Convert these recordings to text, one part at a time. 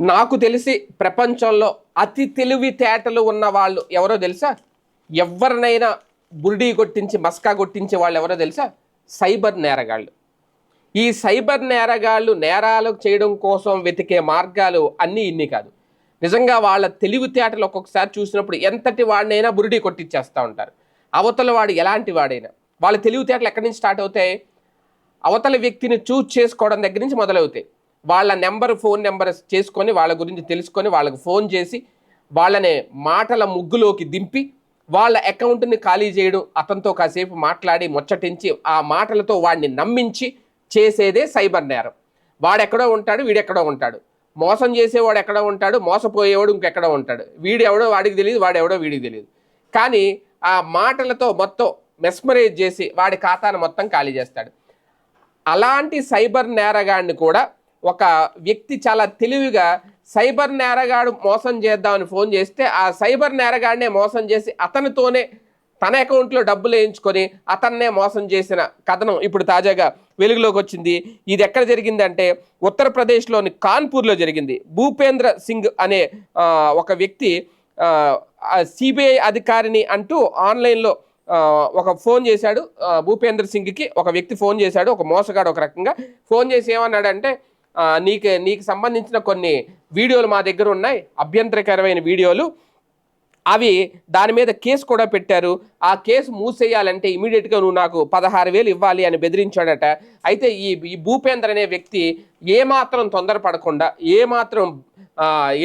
నాకు తెలిసి ప్రపంచంలో అతి తెలివితేటలు ఉన్న వాళ్ళు ఎవరో తెలుసా? ఎవరినైనా బురిడీ కొట్టించి మస్కా కొట్టించే వాళ్ళు ఎవరో తెలుసా? సైబర్ నేరగాళ్ళు. ఈ సైబర్ నేరగాళ్ళు నేరాలు చేయడం కోసం వెతికే మార్గాలు అన్నీ ఇన్ని కాదు. నిజంగా వాళ్ళ తెలివితేటలు ఒక్కొక్కసారి చూసినప్పుడు ఎంతటి వాడినైనా బురిడీ కొట్టించేస్తూ ఉంటారు. అవతల వాడు ఎలాంటి వాడైనా. వాళ్ళ తెలివితేటలు ఎక్కడి నుంచి స్టార్ట్ అవుతాయి? అవతల వ్యక్తిని చూజ్ చేసుకోవడం దగ్గర నుంచి మొదలవుతాయి. వాళ్ళ నెంబర్ ఫోన్ నెంబర్ చేసుకొని వాళ్ళ గురించి తెలుసుకొని వాళ్ళకు ఫోన్ చేసి వాళ్ళని మాటల ముగ్గులోకి దింపి వాళ్ళ అకౌంట్ని ఖాళీ చేయడం అతనితో కాసేపు మాట్లాడి ముచ్చటించి ఆ మాటలతో వాడిని నమ్మించి చేసేదే సైబర్ నేరం. వాడెక్కడో ఉంటాడు వీడెక్కడో ఉంటాడు. మోసం చేసేవాడు ఎక్కడో ఉంటాడు మోసపోయేవాడు ఇంకెక్కడో ఉంటాడు. వీడు ఎవడో వాడికి తెలియదు వాడు ఎవడో వీడికి తెలియదు కానీ ఆ మాటలతో మొత్తం మెస్మరైజ్ చేసి వాడి ఖాతాను మొత్తం ఖాళీ చేస్తాడు. అలాంటి సైబర్ నేరగాడిని కూడా ఒక వ్యక్తి చాలా తెలివిగా సైబర్ నేరగాడు మోసం చేద్దామని ఫోన్ చేస్తే ఆ సైబర్ నేరగాడినే మోసం చేసి అతనితోనే తన అకౌంట్లో డబ్బులు వేయించుకొని అతన్నే మోసం చేసిన కథనం ఇప్పుడు తాజాగా వెలుగులోకి వచ్చింది. ఇది ఎక్కడ జరిగిందంటే ఉత్తరప్రదేశ్లోని కాన్పూర్లో జరిగింది. భూపేంద్ర సింగ్ అనే ఒక వ్యక్తి సిబిఐ అధికారిని అంటూ ఆన్లైన్లో ఒక ఫోన్ చేశాడు. భూపేంద్ర సింగ్కి ఒక వ్యక్తి ఫోన్ చేశాడు. ఒక మోసగాడు ఒక రకంగా ఫోన్ చేసి ఏమన్నాడంటే నీకు నీకు సంబంధించిన కొన్ని వీడియోలు మా దగ్గర ఉన్నాయి అభ్యంతరకరమైన వీడియోలు. అవి దాని మీద కేసు కూడా పెట్టారు. ఆ కేసు మూసేయాలంటే ఇమీడియట్గా నువ్వు నాకు పదహారు వేలు ఇవ్వాలి అని బెదిరించాడట. అయితే ఈ ఈ భూపేంద్ర అనే వ్యక్తి ఏమాత్రం తొందరపడకుండా ఏమాత్రం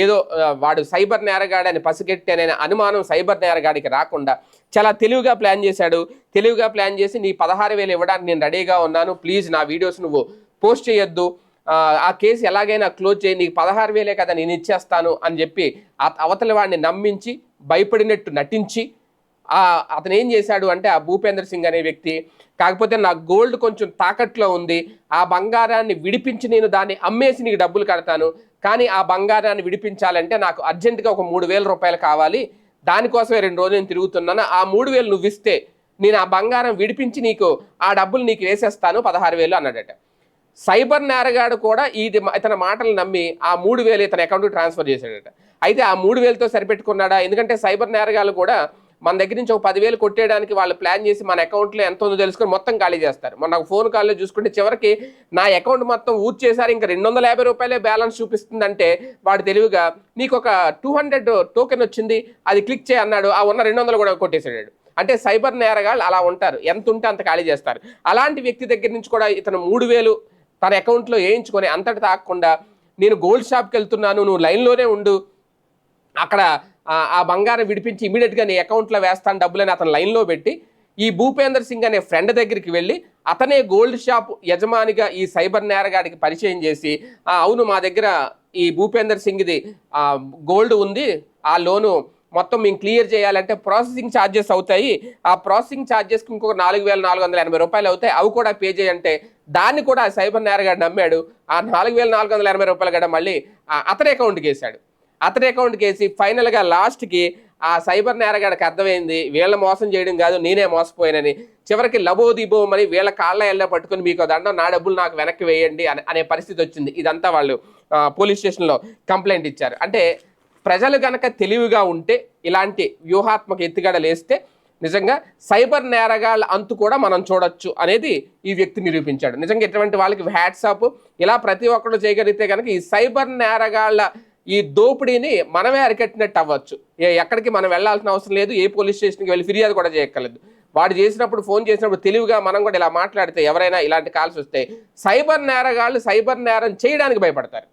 ఏదో వాడు సైబర్ నేరగాడని పసిగట్టి అనుమానం సైబర్ నేరగాడికి రాకుండా చాలా తెలివిగా ప్లాన్ చేశాడు. తెలివిగా ప్లాన్ చేసి నీ పదహారు వేలు ఇవ్వడానికి నేను రెడీగా ఉన్నాను. ప్లీజ్ నా వీడియోస్ నువ్వు పోస్ట్ చేయొద్దు. ఆ, కేసు ఎలాగైనా క్లోజ్ చేయి నీకు పదహారు వేలే కదా నేను ఇచ్చేస్తాను అని చెప్పి ఆ- అవతలి వాడిని నమ్మించి భయపడినట్టు నటించి అతను ఏం చేశాడు అంటే ఆ భూపేంద్ర సింగ్ అనే వ్యక్తి కాకపోతే నా గోల్డ్ కొంచెం తాకట్లో ఉంది ఆ బంగారాన్ని విడిపించి నేను దాన్ని అమ్మేసి నీకు డబ్బులు కడతాను కానీ ఆ బంగారాన్ని విడిపించాలంటే నాకు అర్జెంటుగా ఒక మూడు వేల రూపాయలు కావాలి దానికోసమే రెండు రోజులు నేను తిరుగుతున్నాను ఆ మూడు వేలు నువ్వు ఇస్తే నేను ఆ బంగారం విడిపించి నీకు ఆ డబ్బులు నీకు వేసేస్తాను పదహారు వేలు అన్నాడట. సైబర్ నేరగాడు కూడా ఇది ఇతని మాటలు నమ్మి ఆ మూడు వేలు ఇతని అకౌంట్కి ట్రాన్స్ఫర్ చేశాడట. అయితే ఆ మూడు వేలతో సరిపెట్టుకున్నాడా? ఎందుకంటే సైబర్ నేరగాళ్ళు కూడా మన దగ్గర నుంచి ఒక పదివేలు కొట్టేయడానికి వాళ్ళు ప్లాన్ చేసి మన అకౌంట్లో ఎంత ఉందో తెలుసుకొని మొత్తం ఖాళీ చేస్తారు. మన నాకు ఫోన్ కాల్లో చూసుకుంటే చివరికి నా అకౌంట్ మొత్తం ఊర్ చేశారు ఇంకా రెండు వందల యాభై రూపాయలే బ్యాలెన్స్ చూపిస్తుందంటే వాడు తెలివిగా నీకు ఒక టూ హండ్రెడ్ టోకెన్ వచ్చింది అది క్లిక్ చేయి అన్నాడు. ఆ ఉన్న రెండు వందలు కూడా కొట్టేసాడు అంటే సైబర్ నేరగాళ్ళు అలా ఉంటారు. ఎంత ఉంటే అంత ఖాళీ చేస్తారు. అలాంటి వ్యక్తి దగ్గర నుంచి కూడా ఇతను మూడు వేలు తన అకౌంట్లో వేయించుకొని అంతటి తాకుండా నేను గోల్డ్ షాప్కి వెళ్తున్నాను నువ్వు లైన్లోనే ఉండు. అక్కడ ఆ- బంగారం విడిపించి ఇమీడియట్గా నీ అకౌంట్లో వేస్తాను డబ్బులని అతను లైన్లో పెట్టి ఈ భూపేందర్ సింగ్ అనే ఫ్రెండ్ దగ్గరికి వెళ్ళి అతనే గోల్డ్ షాప్ యజమానిగా ఈ సైబర్ నేరగాడికి పరిచయం చేసి అవును మా దగ్గర ఈ భూపేందర్ సింగ్ది గోల్డ్ ఉంది. ఆ లోను మొత్తం మేము క్లియర్ చేయాలంటే ప్రాసెసింగ్ ఛార్జెస్ అవుతాయి. ఆ ప్రాసెసింగ్ ఛార్జెస్కి ఇంకొక నాలుగు వేల నాలుగు వందల ఎనభై రూపాయలు అవుతాయి. అవి కూడా పే చేయంటే దాన్ని కూడా ఆ సైబర్ నేరగాడు నమ్మాడు. ఆ నాలుగు వేల నాలుగు వందల ఎనభై రూపాయలు కూడా మళ్ళీ అతని అకౌంట్కి వేసాడు అతని అకౌంట్కి వేసి ఫైనల్గా లాస్ట్కి ఆ సైబర్ నేరగాడికి అర్థమైంది వీళ్ళ మోసం చేయడం కాదు నేనే మోసపోయానని. చివరికి లబోదిబోమని వీళ్ళ కాళ్ళ ఎల్ల పట్టుకుని మీకు దండం నా డబ్బులు నాకు వెనక్కి వేయండి అని అనే పరిస్థితి వచ్చింది. ఇదంతా వాళ్ళు పోలీస్ స్టేషన్లో కంప్లైంట్ ఇచ్చారు. అంటే ప్రజలు గనక తెలివిగా ఉంటే ఇలాంటి వ్యూహాత్మక ఎత్తుగడలు వేస్తే నిజంగా సైబర్ నేరగాళ్ళ అంతు కూడా మనం చూడొచ్చు అనేది ఈ వ్యక్తి నిరూపించాడు. నిజంగా ఇటువంటి వాళ్ళకి హ్యాట్సాప్ ఇలా ప్రతి ఒక్కరు చేయగలిగితే కనుక ఈ సైబర్ నేరగాళ్ళ ఈ దోపిడీని మనమే అరికట్టినట్టు అవ్వచ్చు. ఏ- ఎక్కడికి మనం వెళ్ళాల్సిన అవసరం లేదు ఏ పోలీస్ స్టేషన్కి వెళ్ళి ఫిర్యాదు కూడా చేయక్కర్లేదు. వాడు చేసినప్పుడు ఫోన్ చేసినప్పుడు తెలివిగా మనం కూడా ఇలా మాట్లాడితే ఎవరైనా ఇలాంటి కాల్స్ వస్తే సైబర్ నేరగాళ్ళు సైబర్ నేరం చేయడానికి భయపడతారు.